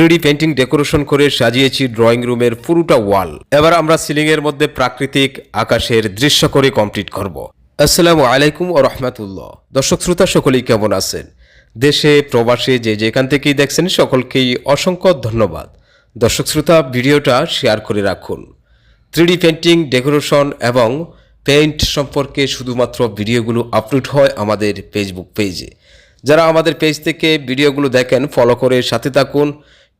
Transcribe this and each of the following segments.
Three D painting decoration করে সাজিয়েছি drawing রুমের পুরোটা ওয়াল। এবার আমরা সিলিং এর মধ্যে প্রাকৃতিক আকাশের দৃশ্য করে কমপ্লিট করব। আসসালামু আলাইকুম ও রহমতুল্লাহ। দর্শক শ্রোতা, সকলেই কেমন আছেন? দেশে, প্রবাসে, যে যেখান থেকেই দেখছেন, সকলকেই অসংখ্য ধন্যবাদ। দর্শক শ্রোতা, ভিডিওটা শেয়ার করে রাখুন। থ্রিডি পেন্টিং ডেকোরেশন এবং পেইন্ট সম্পর্কে শুধুমাত্র ভিডিওগুলো আপলোড হয় আমাদের ফেসবুক পেজে। যারা আমাদের পেজ থেকে ভিডিওগুলো দেখেন, ফলো করে সাথে থাকুন।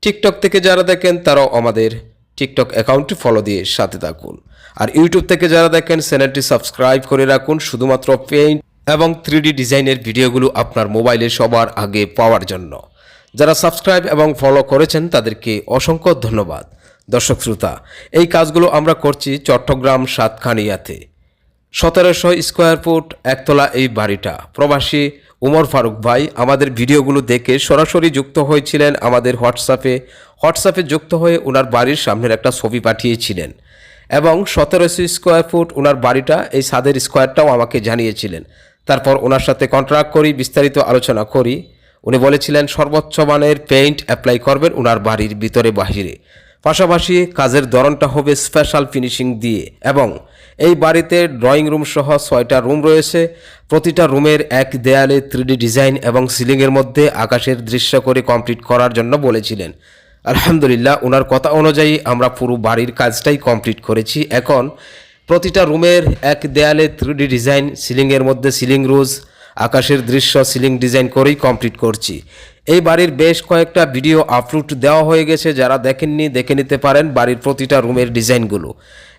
টিকটক থেকে যারা দেখেন, তারাও আমাদের টিকটক অ্যাকাউন্টটি ফলো দিয়ে সাথে থাকুন। আর ইউটিউব থেকে যারা দেখেন, চ্যানেলটি সাবস্ক্রাইব করে রাখুন, শুধুমাত্র পেইন্ট এবং থ্রিডি ডিজাইনের ভিডিওগুলো আপনার মোবাইলে সবার আগে পাওয়ার জন্য। যারা সাবস্ক্রাইব এবং ফলো করেছেন, তাদেরকে অসংখ্য ধন্যবাদ। দর্শক শ্রোতা, এই কাজগুলো আমরা করছি চট্টগ্রাম সাতখানিয়াতে। সতেরোশো স্কোয়ার ফুট একতলা এই বাড়িটা। প্রবাসী উমর ফারুক ভাই আমাদের ভিডিওগুলো দেখে সরাসরি যুক্ত হয়েছিলেন আমাদের হোয়াটসঅ্যাপে। হোয়াটসঅ্যাপে যুক্ত হয়ে ওনার বাড়ির সামনের একটা ছবি পাঠিয়েছিলেন এবং সতেরোশো স্কোয়ার ফুট ওনার বাড়িটা, এই সাদের স্কোয়ারটাও আমাকে জানিয়েছিলেন। তারপর ওনার সাথে কন্ট্রাক্ট করি, বিস্তারিত আলোচনা করি। উনি বলেছিলেন, সর্বোচ্চ মানের পেইন্ট অ্যাপ্লাই করবেন ওনার বাড়ির ভিতরে বাহিরে পাশাপাশি কাজের ধরনটা হবে স্পেশাল ফিনিশিং দিয়ে এবং এই বাড়িতে ড্রয়িং রুম সহ ছয়টা রুম রয়েছে। প্রতিটা রুমের এক দেয়ালে থ্রিডি ডিজাইন এবং সিলিংয়ের মধ্যে আকাশের দৃশ্য করে কমপ্লিট করার জন্য বলেছিলেন। আলহামদুলিল্লাহ ওনার কথা অনুযায়ী আমরা পুরো বাড়ির কাজটাই কমপ্লিট করেছি। এখন প্রতিটা রুমের এক দেয়ালে থ্রিডি ডিজাইন সিলিংয়ের মধ্যে সিলিং রুজ আকাশের দৃশ্য সিলিং ডিজাইন করেই কমপ্লিট করছি। এই বাড়ির বেশ কয়েকটা ভিডিও আপলোড দেওয়া হয়ে গেছে, যারা দেখেননি, দেখে নিতে পারেন বাড়ির প্রতিটা রুমের ডিজাইনগুলো।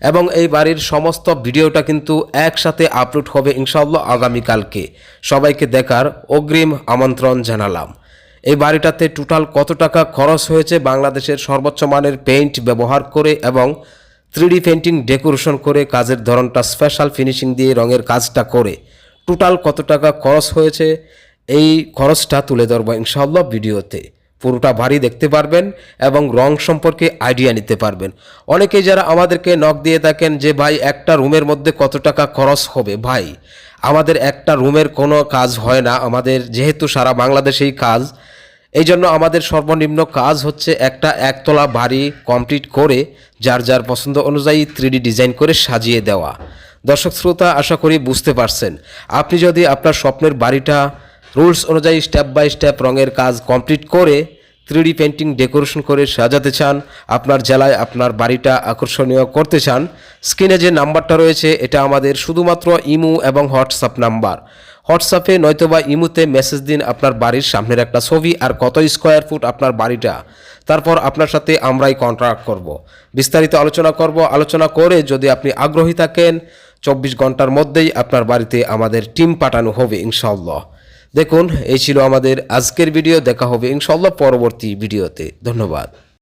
এবং এই বাড়ির সমস্ত ভিডিওটা কিন্তু একসাথে আপলোড হবে ইনশাআল্লাহ আগামীকালকে। সবাইকে দেখার অগ্রিম আমন্ত্রণ জানালাম। এই বাড়িটাতে টোটাল কত টাকা খরচ হয়েছে, বাংলাদেশের সর্বোচ্চ মানের পেইন্ট ব্যবহার করে এবং থ্রিডি পেন্টিং ডেকোরেশন করে কাজের ধরনটা স্পেশাল ফিনিশিং দিয়ে রঙের কাজটা করে। টোটাল কত টাকা খরচ হয়েছে এই খরচটা তুলে ধরবো ইনশাআল্লাহ ভিডিওতে। পুরোটা ভারী দেখতে পারবেন এবং রং সম্পর্কে আইডিয়া নিতে পারবেন। অনেকেই যারা আমাদেরকে নক দিয়ে থাকেন যে, ভাই, একটা রুমের মধ্যে কত টাকা খরচ হবে? ভাই, আমাদের একটা রুমের কোনো কাজ হয় না। আমাদের যেহেতু সারা বাংলাদেশেই কাজ এই জন্য আমাদের সর্বনিম্ন কাজ হচ্ছে একটা একতলা বাড়ি কমপ্লিট করে যার যার পছন্দ অনুযায়ী থ্রিডি ডিজাইন করে সাজিয়ে দেওয়া। দর্শক শ্রোতা, আশা করি বুঝতে পারছেন। আপনি যদি আপনার স্বপ্নের বাড়িটা রুলস অনুযায়ী স্টেপ বাই স্টেপ রঙের কাজ কমপ্লিট করে থ্রিডি পেন্টিং ডেকোরেশন করে সাজাতে চান, আপনার জেলায় আপনার বাড়িটা আকর্ষণীয় করতে চান, স্ক্রিনে যে নাম্বারটা রয়েছে, এটা আমাদের শুধুমাত্র ইমু এবং হোয়াটসঅ্যাপ নাম্বার। হোয়াটসঅ্যাপে নয়তোবা ইমুতে মেসেজ দিন আপনার বাড়ির সামনের একটা ছবি আর কত স্কোয়ার ফুট আপনার বাড়িটা। তারপর আপনার সাথে আমরাই কন্ট্রাক্ট করব। বিস্তারিত আলোচনা করব। আলোচনা করে যদি আপনি আগ্রহী থাকেন, চব্বিশ ঘণ্টার মধ্যেই আপনার বাড়িতে আমাদের টিম পাঠানো হবে ইনশাল্লাহ দেখুন এই ছিল আমাদের আজকের ভিডিও দেখা হবে ইনশাল্লাহ পরবর্তী ভিডিওতে ধন্যবাদ।